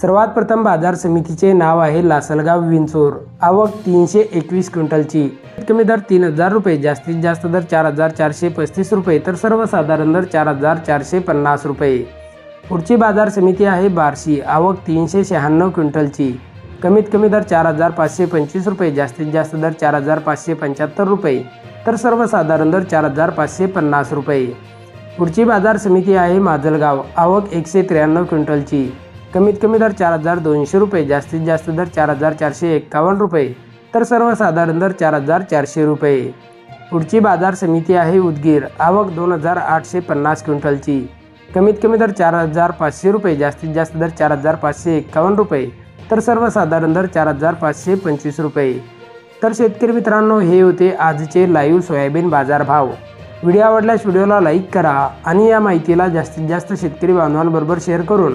सर्वात प्रथम बाजार समितीचे नाव आहे लासलगाव विंचोर. आवक तीनशे एकवीस क्विंटलची. कमी दर तीन हजार रुपये जास्तीत जास्त दर चार हजार चारशे पस्तीस रुपये तर सर्वसाधारण दर चार हजार चारशे पन्नास रुपये. पुढची बाजार समिती आहे बार्शी. आवक तीनशे शहाण्णव क्विंटलची. कमीत कमी दर चार हजार पाचशे पंचवीस रुपये जास्तीत जास्त दर चार हजार पाचशे पंच्याहत्तर रुपये तर सर्वसाधारण दर चार हजार पाचशे पन्नास रुपये. पुढची बाजार समिती आहे माजलगाव. आवक एकशे त्र्याण्णव क्विंटलची. कमीत कमी दर चार हजार दोनशे रुपये जास्तीत जास्त दर चार हजार चारशे एक्कावन्न रुपये तर सर्वसाधारण दर चार हजार चारशे रुपये. पुढची बाजार समिती आहे उदगीर आवक दोन हजार आठशे पन्नास क्विंटलची. कमीत कमी दर चार हजार पाचशे रुपये जास्तीत जास्त दर चार हजार पाचशे एक्कावन्न रुपये तर सर्वसाधारण दर चार हजार पाचशे पंचवीस रुपये. तर शेतकरी मित्रांनो हे होते आजचे लाईव्ह सोयाबीन बाजारभाव. व्हिडिओ आवडल्यास व्हिडिओला लाईक करा आणि या माहितीला जास्तीत जास्त शेतकरी बांधवांबरोबर शेअर करून